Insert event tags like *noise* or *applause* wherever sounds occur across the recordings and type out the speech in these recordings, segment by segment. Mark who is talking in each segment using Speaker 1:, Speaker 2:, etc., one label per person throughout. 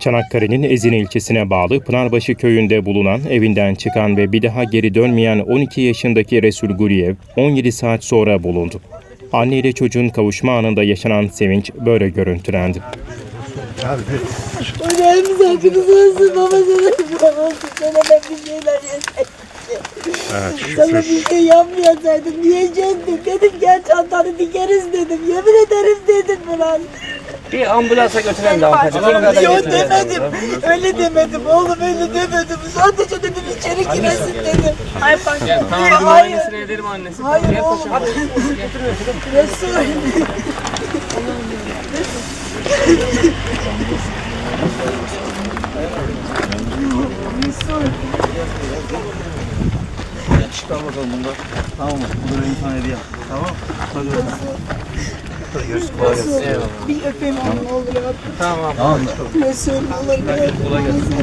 Speaker 1: Çanakkale'nin Ezine ilçesine bağlı Pınarbaşı köyünde bulunan evinden çıkan ve bir daha geri dönmeyen 12 yaşındaki Resul Guriyev 17 saat sonra bulundu. Anne ile çocuğun kavuşma anında yaşanan sevinç böyle görüntülendi.
Speaker 2: Hocamız hakkınız olsun baba sana kurban olsun sana ben bir şeyler yeter. Sana bir şey yapmayasaydım diyecektim. Dedim gel çantanı dikeriz dedim. Yemin ederim dedim Murat.
Speaker 3: Bir ambulansa götüren de hanımefendi.
Speaker 2: Yok demedim. Öyle demedim oğlum öyle demedim. Sadece dedim içeri giresin dedim. Hayır
Speaker 3: Tamam bir
Speaker 2: Hayır.
Speaker 3: muayenesini ederim annesi.
Speaker 2: Hayır
Speaker 3: Gel
Speaker 2: oğlum.
Speaker 3: paşam.
Speaker 2: Resul.
Speaker 4: Çıkar bakalım bunda. Tamam mı? Bu da insan hediye. Tamam. Hadi bakalım. Hadi görüşürüz. Kolay gelsin.
Speaker 3: Eyvallah.
Speaker 2: Bir öpeyim onu ne olur ya.
Speaker 3: Tamam.
Speaker 4: Tamam.
Speaker 2: Resul olur.
Speaker 4: Kolay gelsin.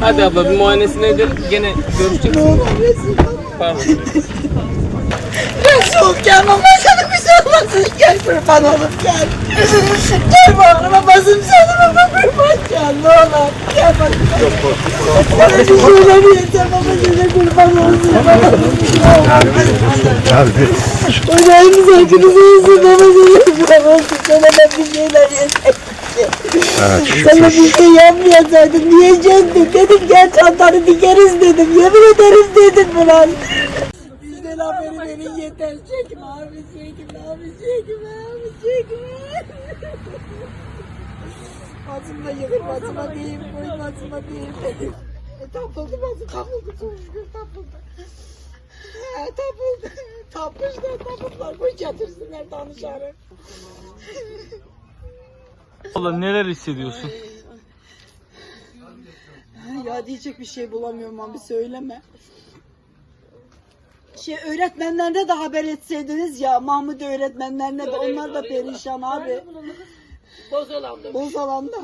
Speaker 3: Hadi abla bir muayenesini edelim. Gene görüşeceğiz.
Speaker 2: Ne olur Resul.
Speaker 3: Pardon.
Speaker 2: Resul gel mama sana bir şey olmasın. Gel kurban olup gel. Gel bağrıma basın sana baba kurban gel ne olur. Gel bak. Sana bir şeyler yiyeceğim ama size kurban olsun. Hocamız hakkınız olsun baba size kurban olsun. Sana ben bir şeyler yiyeceğim. Sana bir şey yapmayasaydım diyecektim. Dedim gel çantanı dikeriz dedim. Yemin ederim dedim Murat. Bizden haberi verin yeter. Çekme abi çekme abi çekme abi çekme. Basıma yıkır basıma değil koy basıma değil. E, tapıldı basım tapıldı çok şükür tapıldı. Ha, tapıldı. Tapmışlar tapıldılar koy getirsinler danışarı.
Speaker 3: Abla neler hissediyorsun?
Speaker 2: Ya diyecek bir şey bulamıyorum abi söyleme. Şey öğretmenlerine de haber etseydiniz ya Mahmut öğretmenlerine de onlar da perişan abi.
Speaker 5: Bozalanda.
Speaker 2: Bozalanda.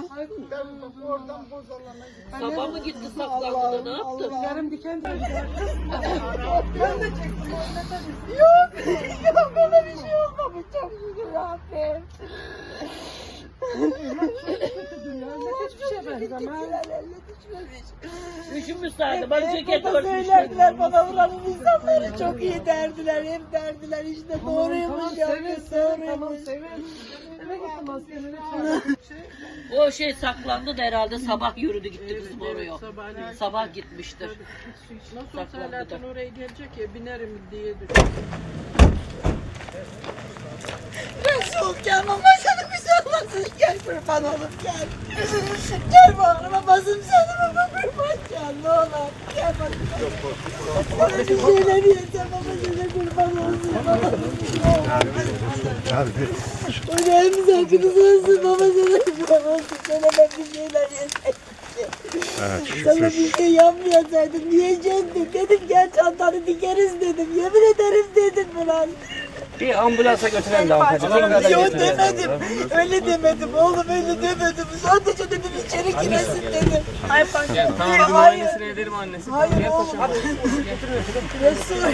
Speaker 5: Sabah mı gitti saklandı *laughs* da ne yaptı?
Speaker 2: Yarım diken Yok. Yok bana bir şey olmamış çok şükür Rabbim. Benzemez.
Speaker 5: Üşümüşlerdi. Bana ceket örtmüşler.
Speaker 2: söylerdiler bana buranın insanları çok iyi derdiler. Hep derdiler işte doğruymuş ya. Doğruymuş.
Speaker 5: O şey saklandı da herhalde sabah yürüdü gitti bizim oraya. Sabah gitmiştir. Saklandı da.
Speaker 6: oraya gelecek ya binerim diye
Speaker 2: Resul gel mama sana bir şey olmasın. Gel kurban olup gel. Gel bağrıma basın sana baba kurban gel ne olur. Gel bak. Sana bir şeyler yiyeceğim ama size kurban olsun. Hocamız hakkınız olsun baba sana kurban olsun. Sana bir şeyler yiyeceğim. Sana bir şey yapmayasaydım diyecektim. Dedim gel çantanı dikeriz dedim. Yemin ederim dedim Murat.
Speaker 3: Bir ambulansa götüren de hanımefendi.
Speaker 2: Yok demedim. Öyle demedim oğlum öyle demedim. Sadece dedim içeri giresin dedim. Hayır
Speaker 3: Gel tamam
Speaker 2: Hayır.
Speaker 3: muayenesini ederim annesi.
Speaker 2: Hayır oğlum.
Speaker 3: paşam.
Speaker 2: Resul.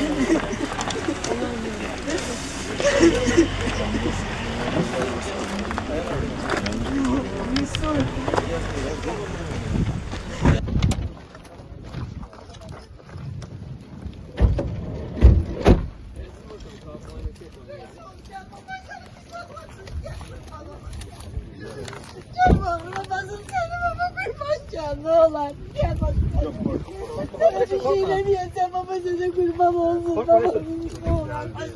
Speaker 2: Gel bağrıma basın seni baba gel ne olur. Gel bak. Sana bir şeyler yiyeceğim ama size kurban olsun. Baba ne olur. Hadi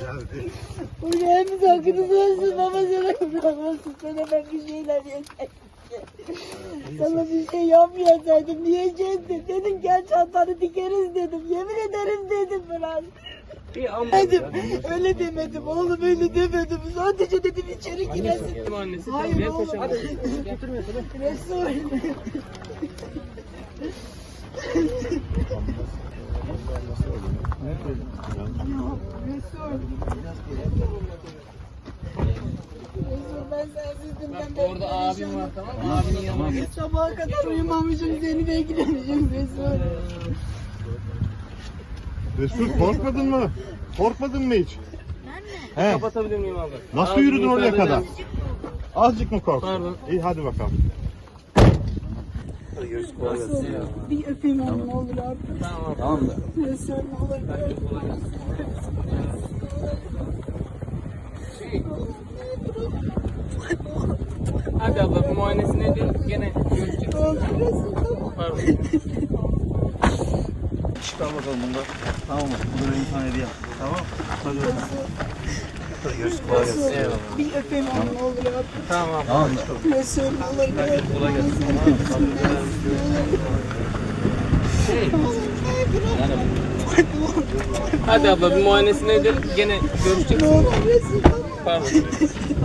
Speaker 2: hadi. Hocamız hakkınız olsun baba sana kurban olsun. Sana ben bir şeyler yiyeceğim. Sana bir şey yapmayasaydım diyecektim. Dedim gel çantanı dikeriz dedim. Yemin ederim dedim Murat.
Speaker 3: Bir.
Speaker 2: Dedim. Öyle demedim oğlum öyle demedim. Sadece dedim içeri giresin.
Speaker 3: annesi.
Speaker 2: Hayır
Speaker 3: Gel
Speaker 2: oğlum.
Speaker 3: paşam.
Speaker 2: Resul. Resul ben sensizdim ben de
Speaker 3: Orada abim var tamam mı? Abinin yanına git.
Speaker 2: Sabaha kadar uyumamışım seni beklemişim Resul.
Speaker 7: Resul korkmadın mı? Korkmadın mı hiç? He.
Speaker 3: Kapatabilir miyim abla?
Speaker 7: Nasıl
Speaker 3: Abi,
Speaker 7: yürüdün oraya
Speaker 3: müsaade
Speaker 7: kadar?
Speaker 3: eder misin?
Speaker 7: Azıcık mı korktun?
Speaker 3: Pardon.
Speaker 7: İyi hadi bakalım.
Speaker 2: Bir öpeyim onu ne olur abi.
Speaker 3: Tamam.
Speaker 2: Sen ne olur.
Speaker 3: Hadi abla bir muayenesini edelim. Gene görüşeceğiz. Pardon.
Speaker 4: Çıkar bakalım bunda. Tamam mı? Bu da imtihan hediye. Tamam mı? Hadi bakalım. Hadi görüşürüz. Kolay gelsin.
Speaker 3: Eyvallah.
Speaker 2: Bir öpeyim onu ne olur abi.
Speaker 3: Tamam abla.
Speaker 4: Tamam
Speaker 2: ne olur.
Speaker 4: Kolay gelsin.
Speaker 3: Hadi abla bir muayenesini edelim. Gene görüşeceğiz.
Speaker 2: Ne olur.
Speaker 3: Pardon. *laughs*